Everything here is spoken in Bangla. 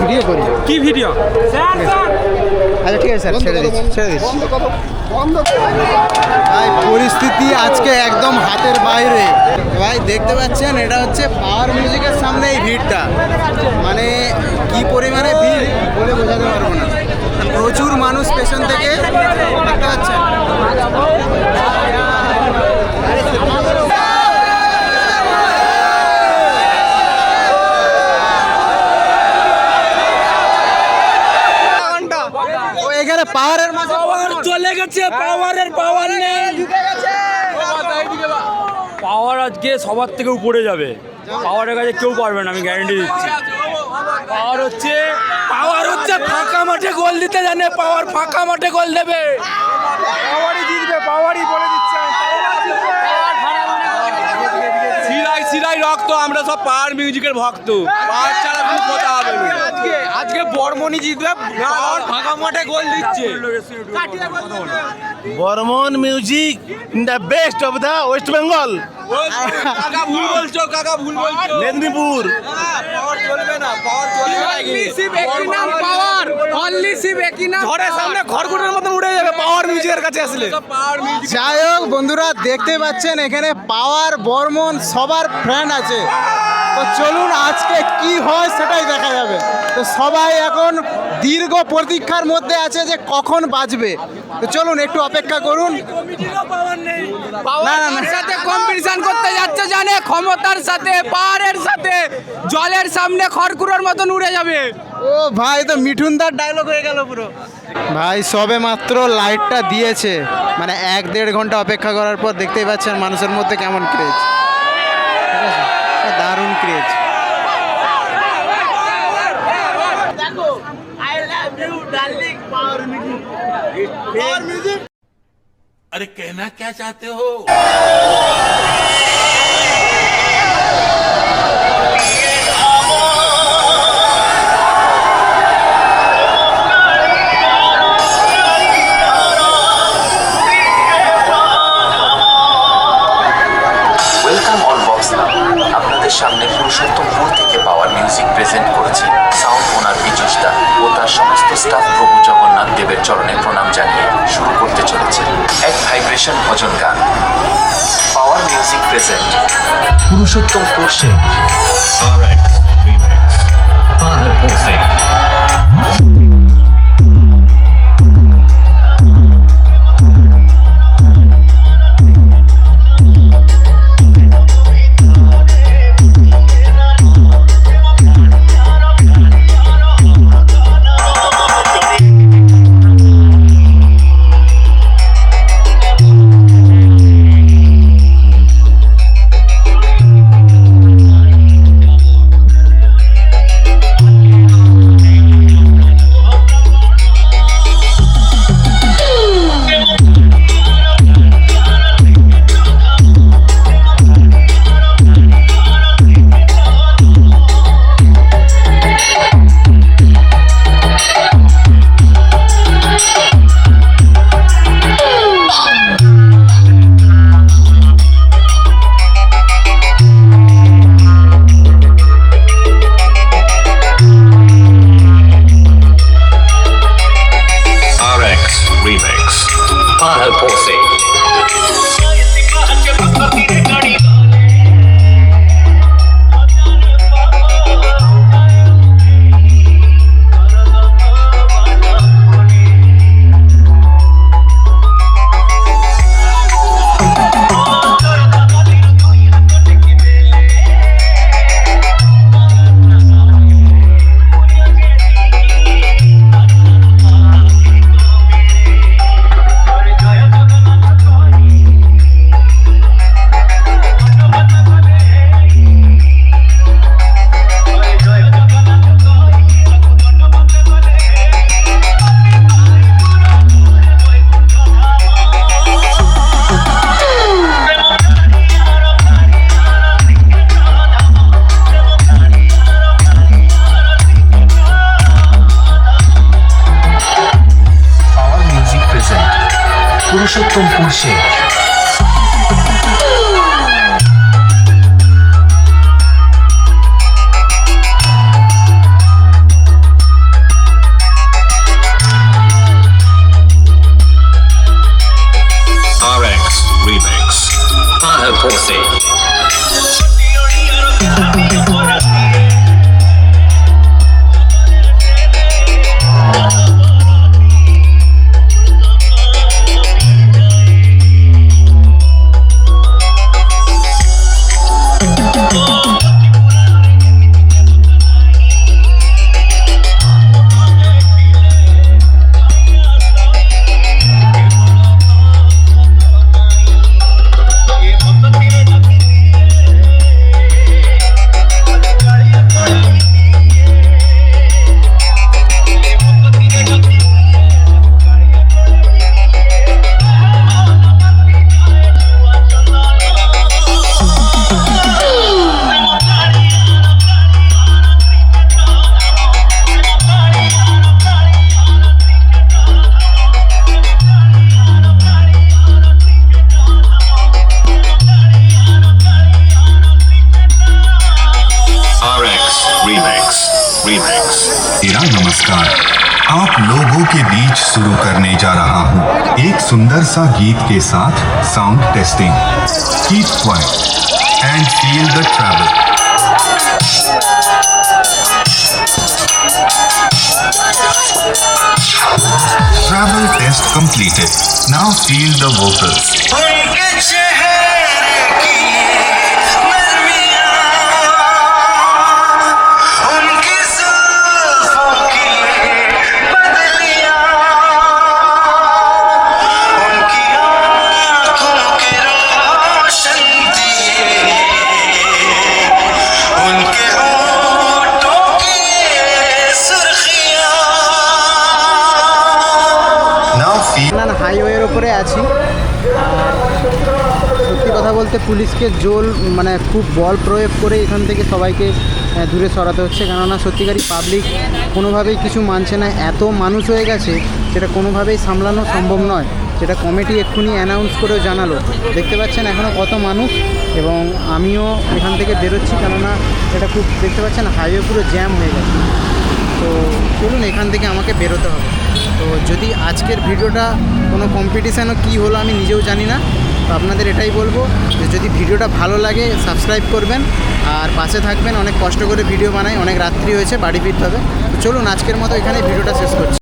ভিডিও করি। কি ভিডিও? আচ্ছা ঠিক আছে স্যার ছেড়ে দিচ্ছি। ছেড়ে দিচ্ছি ভাই পরিস্থিতি আজকে একদম হাতের বাইরে। ভাই দেখতে পাচ্ছেন এটা হচ্ছে পাওয়ার মিউজিকের সামনে এই ভিড়টা। মানে কি পরিমাণে ভিড় বলে বোঝাতে পারব না। প্রচুর মানুষ পেছন থেকে দেখতে পাচ্ছেন ও এখানে পাহাড়ের মাঝে গেছে পাওয়ারের পাওয়ার নেই। পাওয়ার আজকে সবার থেকে উপরে যাবে। পাওয়ারের কাছে কেউ পারবে না আমি গ্যারেন্টি দিচ্ছি। পাওয়ার হচ্ছে পাওয়ার হচ্ছে ফাঁকা মাঠে গোল দিতে জানে পাওয়ার ফাঁকা মাঠে গোল দেবে। পাওয়ারই জিতবে পাওয়ারই বলে দিচ্ছে। সিরাই সিরাই রক্ত আমরা সব পাওয়ার মিউজিকের ভক্ত। পাওয়ার ছাড়া কোনো কথা হবে না। আজকে আজকে বর্মনি জিতবে ফাঁকা মাঠে গোল দিচ্ছে। Barman music in the best of the West Bengal. কাকা ভুল বলছো কাকা ভুল বলছো। মেদিনীপুর। পাওয়ার চলবে না পাওয়ার চলবে না পাওয়ার অনলি সিপ একই নাম ঘরের সামনে খড়কুটোর মতন উড়ে যাবে পাওয়ার মিউজিকের কাছে আসলে। পাওয়ার যাই হোক বন্ধুরা দেখতে পাচ্ছেন এখানে পাওয়ার বর্মন সবার ফ্রেন্ড আছে। তো চলুন আজকে কি হয় সেটাই দেখা যাবে। তো সবাই এখন দীর্ঘ প্রতীক্ষার মধ্যে আছে যে কখন বাজবে। তো চলুন একটু অপেক্ষা করুন। সাথে কম্পিটিশন করতে যাচ্ছে জানে? ক্ষমতার সাথে পাহাড়ের সাথে জলের সামনে খড়কুটোর মতন উড়ে যাবে। ও ভাই তো মিঠুনদার ডায়লগ হয়ে গেল পুরো। ভাই সবে মাত্র লাইটটা দিয়েছে। মানে এক দেড় ঘণ্টা অপেক্ষা করার পর দেখতেই পাচ্ছেন মানুষের মধ্যে কেমন ক্রেজ দারুণ craze darling power music music अरे कहना क्या चाहते हो? চরণে প্রণাম জানিয়ে শুরু করতে চলেছে এক ভাইব্রেশন ভজন গান। Power music present Purushottampur Singh RX Pulsing. Purushottam পুরুষে Remix. Fire Pussy. आप लोगों के बीच शुरू करने जा रहा हूँ एक सुंदर सा गीत के साथ sound testing keep quiet and feel the travel Travel test completed. Now feel the vocals. আছি। সত্যি কথা বলতে পুলিশকে জোল মানে খুব বল প্রয়োগ করে এখান থেকে সবাইকে দূরে সরাতে হচ্ছে। কেননা সত্যিকারই পাবলিক কোনোভাবেই কিছু মানছে না। এত মানুষ হয়ে গেছে সেটা কোনোভাবেই সামলানো সম্ভব নয়। যেটা কমিটি এক্ষুনি অ্যানাউন্স করেও জানালো। দেখতে পাচ্ছেন এখনও কত মানুষ এবং আমিও এখান থেকে বেরোচ্ছি, কেননা এটা খুব, দেখতে পাচ্ছেন হাইওয়ে পুরো জ্যাম হয়ে গেছে। তো চলুন এখান থেকে আমাকে বেরোতে হবে। তো যদি আজকের ভিডিওটা কোনো কম্পিটিশানও কী হলো আমি নিজেও জানি না, তো আপনাদের এটাই বলব যে যদি ভিডিওটা ভালো লাগে সাবস্ক্রাইব করবেন আর পাশে থাকবেন, অনেক কষ্ট করে ভিডিও বানাই, অনেক রাত্রি হয়েছে, বাড়ি ফিরতে হবে। তো চলুন আজকের মতো এখানে ভিডিওটা শেষ করছি।